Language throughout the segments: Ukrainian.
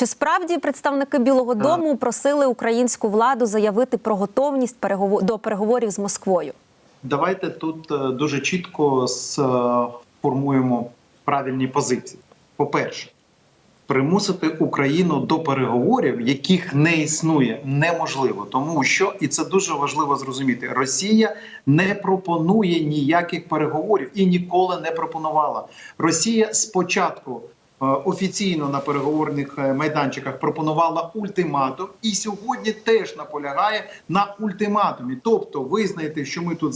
Чи справді представники Білого. Дому просили українську владу заявити про готовність до переговорів з Москвою? Давайте тут е, дуже чітко сформуємо правильні позиції. По-перше, примусити Україну до переговорів, яких не існує, неможливо, тому що і це дуже важливо зрозуміти. Росія не пропонує ніяких переговорів і ніколи не пропонувала. Росія спочатку. Е, Офіційно на переговорних е, майданчиках пропонувала ультиматум, і сьогодні теж наполягає на ультиматумі. Тобто, визнаєте, що ми тут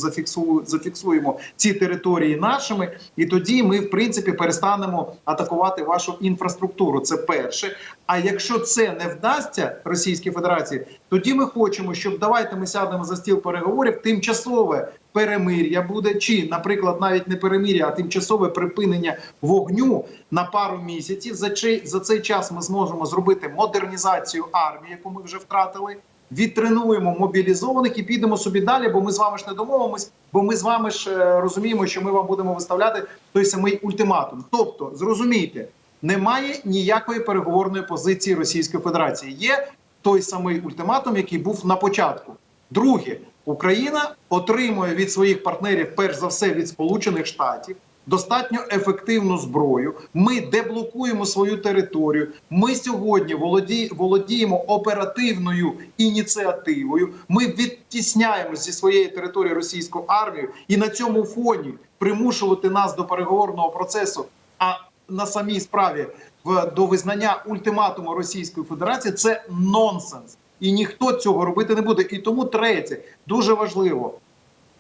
зафіксуємо ці території нашими, і тоді ми, в принципі, перестанемо атакувати вашу інфраструктуру. Це перше. А якщо це не вдасться Російській Федерації, тоді ми хочемо, щоб давайте ми сядемо за стіл переговорів. Тимчасове перемир'я буде, чи, наприклад, навіть не перемир'я, а тимчасове припинення вогню на пару місяців. За цей, за цей час ми зможемо зробити модернізацію армії, яку ми вже втратили. Відтренуємо мобілізованих і підемо собі далі, бо ми з вами ж не домовимось, бо ми з вами ж е, розуміємо, що ми вам будемо виставляти той самий ультиматум. Тобто, зрозумійте, немає ніякої переговорної позиції Російської Федерації. Є той самий ультиматум, який був на початку. Друге, Україна отримує від своїх партнерів, перш за все від Сполучених Штатів, достатньо ефективну зброю. Ми деблокуємо свою територію. Ми сьогодні володі, володіємо оперативною ініціативою. Ми відтісняємо зі своєї території російську армію, і на цьому фоні примушувати нас до переговорного процесу. А на самій справі в до визнання ультиматуму Російської Федерації це нонсенс, і ніхто цього робити не буде. І тому третє дуже важливо: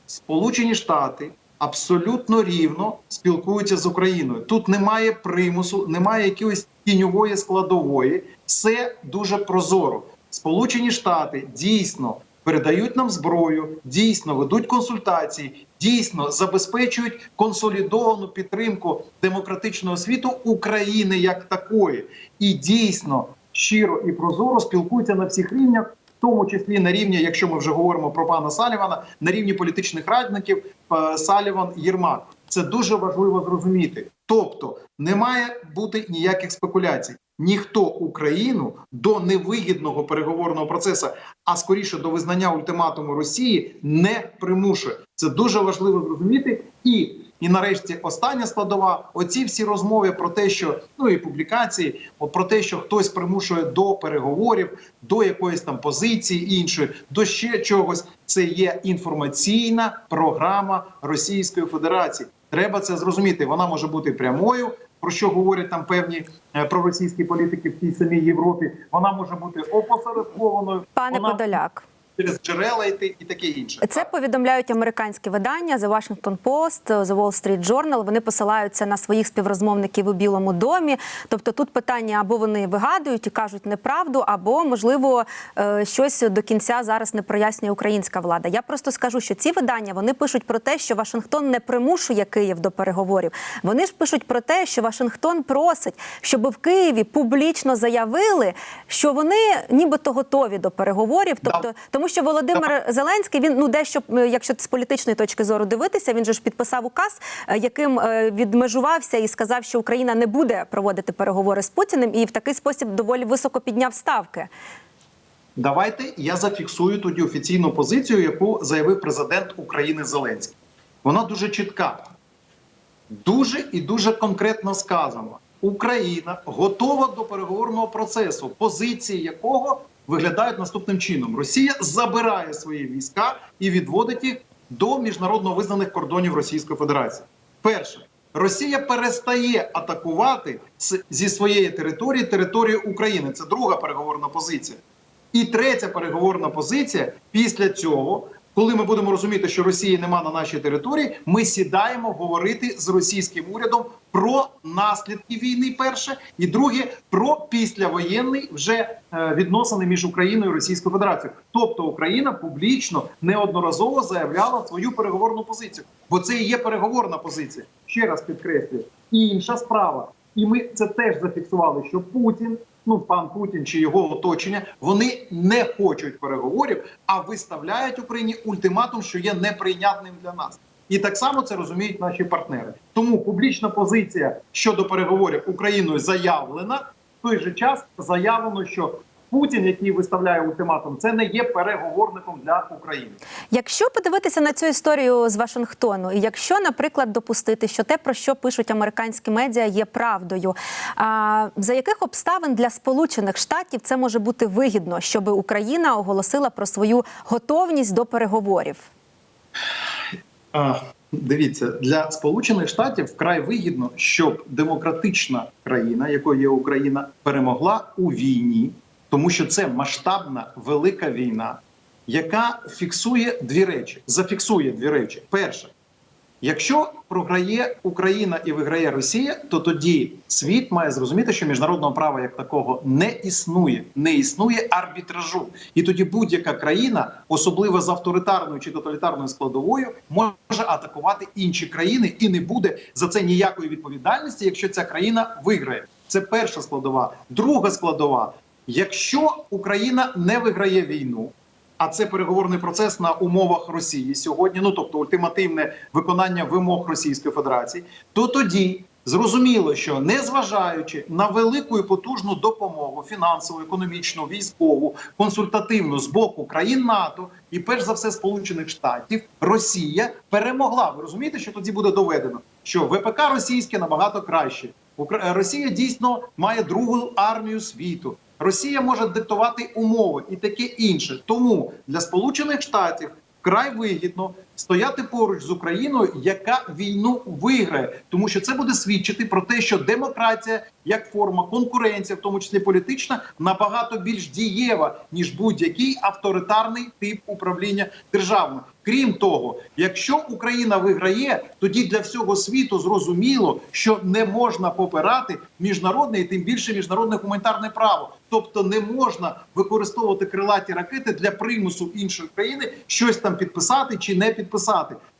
Сполучені Штати абсолютно рівно спілкуються з Україною. Тут немає примусу, немає якоїсь тіньової складової. Все дуже прозоро. Сполучені Штати дійсно передають нам зброю, дійсно ведуть консультації, дійсно забезпечують консолідовану підтримку демократичного світу України як такої, і дійсно щиро і прозоро спілкуються на всіх рівнях. В тому числі на рівні, якщо ми вже говоримо про пана Салівана, на рівні політичних радників е, Саліван Єрмак. Це дуже важливо зрозуміти. Тобто не має бути ніяких спекуляцій. Ніхто Україну до невигідного переговорного процесу, а скоріше до визнання ультиматуму Росії, не примушує. Це дуже важливо зрозуміти. І і нарешті остання складова. Оці всі розмови про те, що ну і публікації, про те, що хтось примушує до переговорів, до якоїсь там позиції іншої, до ще чогось. Це є інформаційна програма Російської Федерації. Треба це зрозуміти. Вона може бути прямою. Про що говорять там певні е, проросійські політики в тій самій Європі? Вона може бути опосередкованою, Пане вона Подоляк. Через джерела йти і таке інше. Це повідомляють американські видання The Washington Post, The Wall Street Journal. Вони посилаються на своїх співрозмовників у Білому домі. Тобто тут питання або вони вигадують і кажуть неправду, або можливо е, щось до кінця зараз не прояснює українська влада. Я просто скажу, що ці видання вони пишуть про те, що Вашингтон не примушує Київ до переговорів. Вони ж пишуть про те, що Вашингтон просить, щоб в Києві публічно заявили, що вони нібито готові до переговорів. Тобто, тому що Володимир Зеленський він ну дещо, е, якщо з політичної точки зору дивитися, він же ж підписав указ, е, яким е, відмежувався і сказав, що Україна не буде проводити переговори з Путіним, і в такий спосіб доволі високо підняв ставки. Давайте я зафіксую тоді офіційну позицію, яку заявив президент України Зеленський. Вона дуже чітка, дуже і дуже конкретно сказано. Україна готова до переговорного процесу, позиції якого виглядають наступним чином: Росія забирає свої війська і відводить їх до міжнародно визнаних кордонів Російської Федерації. Перше, Росія перестає атакувати зі своєї території територію України. Це друга переговорна позиція. І третя переговорна позиція після цього, коли ми будемо розуміти, що Росії нема на нашій території, ми сідаємо говорити з російським урядом про наслідки війни. Перше, і друге про післявоєнний вже е, відносини між Україною і Російською Федерацією. Тобто Україна публічно неодноразово заявляла свою переговорну позицію, бо це і є переговорна позиція. Ще раз підкреслюю. Інша справа. І ми це теж зафіксували, що Путін, ну пан Путін чи його оточення, вони не хочуть переговорів, а виставляють Україні ультиматум, що є неприйнятним для нас. І так само це розуміють наші партнери. Тому публічна позиція щодо переговорів Україною заявлена. в той же час заявлено, що Путін, який виставляє ультиматум, це не є переговорником для України. Якщо подивитися на цю історію з Вашингтону, і якщо, наприклад, допустити, що те, про що пишуть американські медіа, є правдою, а за яких обставин для Сполучених Штатів це може бути вигідно, щоб Україна оголосила про свою готовність до переговорів? А, Дивіться, для Сполучених Штатів вкрай вигідно, щоб демократична країна, якою є Україна, перемогла у війні, тому що це масштабна велика війна, яка фіксує дві речі. Зафіксує дві речі. Перше, якщо програє Україна і виграє Росія, то тоді світ має зрозуміти, що міжнародного права як такого не існує, не існує арбітражу. І тоді будь-яка країна, особливо з авторитарною чи тоталітарною складовою, може атакувати інші країни і не буде за це ніякої відповідальності, якщо ця країна виграє. Це перша складова. Друга складова: якщо Україна не виграє війну. А це переговорний процес на умовах Росії сьогодні, ну тобто ультимативне виконання вимог Російської Федерації, то тоді зрозуміло, що незважаючи на велику і потужну допомогу фінансову, економічну, військову, консультативну з боку країн НАТО і перш за все Сполучених Штатів, Росія перемогла. Ви розумієте, що тоді буде доведено, що ВПК російське набагато краще. Росія дійсно має другу армію світу. Росія може диктувати умови і таке інше. Тому для Сполучених Штатів вкрай вигідно стояти поруч з Україною, яка війну виграє, тому що це буде свідчити про те, що демократія як форма конкуренція, в тому числі політична, набагато більш дієва ніж будь-який авторитарний тип управління державним. Крім того, якщо Україна виграє, тоді для всього світу зрозуміло, що не можна попирати міжнародне і тим більше міжнародне гуманітарне право. Тобто не можна використовувати крилаті ракети для примусу іншої країни щось там підписати чи не підписати.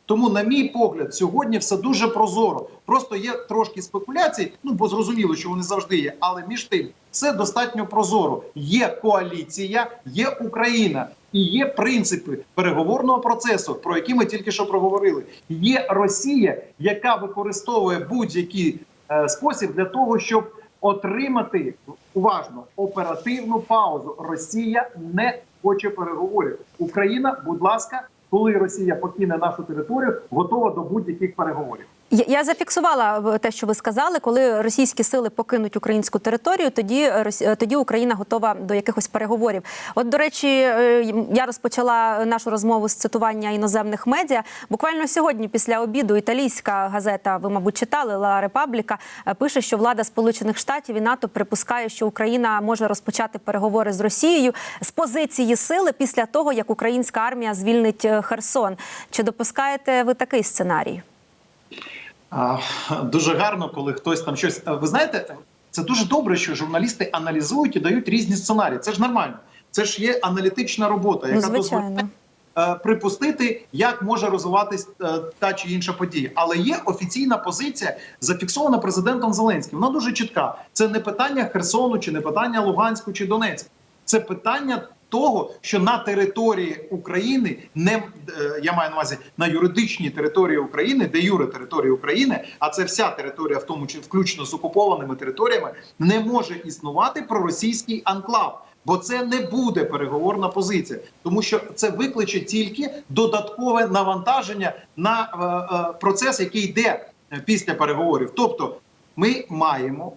Тому, на мій погляд, сьогодні все дуже прозоро. Просто є трошки спекуляцій. Ну бо зрозуміло, що вони завжди є. Але між тим, все достатньо прозоро. Є коаліція, є Україна. І є принципи переговорного процесу, про які ми тільки що проговорили. Є Росія, яка використовує будь-який е, спосіб для того, щоб отримати уважно оперативну паузу. Росія не хоче переговорів. Україна, будь ласка, коли Росія покине нашу територію, готова до будь-яких переговорів. Я, зафіксувала е, те, що ви сказали. Коли російські сили покинуть українську територію, тоді Рос- е, тоді Україна готова до якихось переговорів. От, до речі, е, я розпочала нашу розмову з цитування іноземних медіа. Буквально сьогодні, після обіду, італійська газета, ви мабуть читали Ла Репабліка, е, пише, що влада Сполучених Штатів і НАТО припускає, що Україна може розпочати переговори з Росією з позиції сили після того, як українська армія звільнить е, Херсон. Чи допускаєте ви такий сценарій? Дуже гарно, коли хтось там щось. Ви знаєте, це дуже добре, що журналісти аналізують і дають різні сценарії. Це ж нормально. Це ж є аналітична робота, Ну, яка звичайно. дозволяє е, припустити, як може розвиватись е, та чи інша подія. Але є офіційна позиція, зафіксована президентом Зеленським. Вона дуже чітка. Це не питання Херсону, чи не питання Луганську чи Донецьку. Це питання того, що на території України не е, я маю на увазі на юридичній території України, де юре території України, а це вся територія, в тому числі включно з окупованими територіями, не може існувати проросійський анклав. Бо це не буде переговорна позиція, тому що це викличе тільки додаткове навантаження на е, е, процес, який йде е, після переговорів. Тобто, ми маємо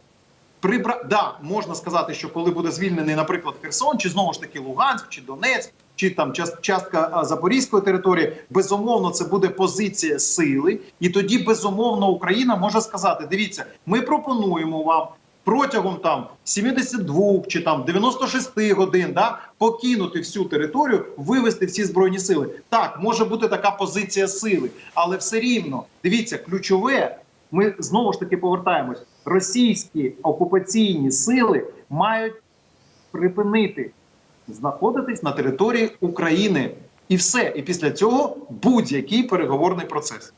прибра... да, можна сказати, що коли буде звільнений, наприклад, Херсон, чи знову ж таки Луганськ, чи Донецьк, чи там част- частка Запорізької території, безумовно, це буде позиція сили, і тоді безумовно Україна може сказати: дивіться, ми пропонуємо вам. Протягом там 72 чи там 96 годин да покинути всю територію, вивести всі збройні сили. Так може бути така позиція сили, але все рівно дивіться, ключове ми знову ж таки повертаємось. Російські окупаційні сили мають припинити знаходитись на території України, і все. І після цього будь-який переговорний процес.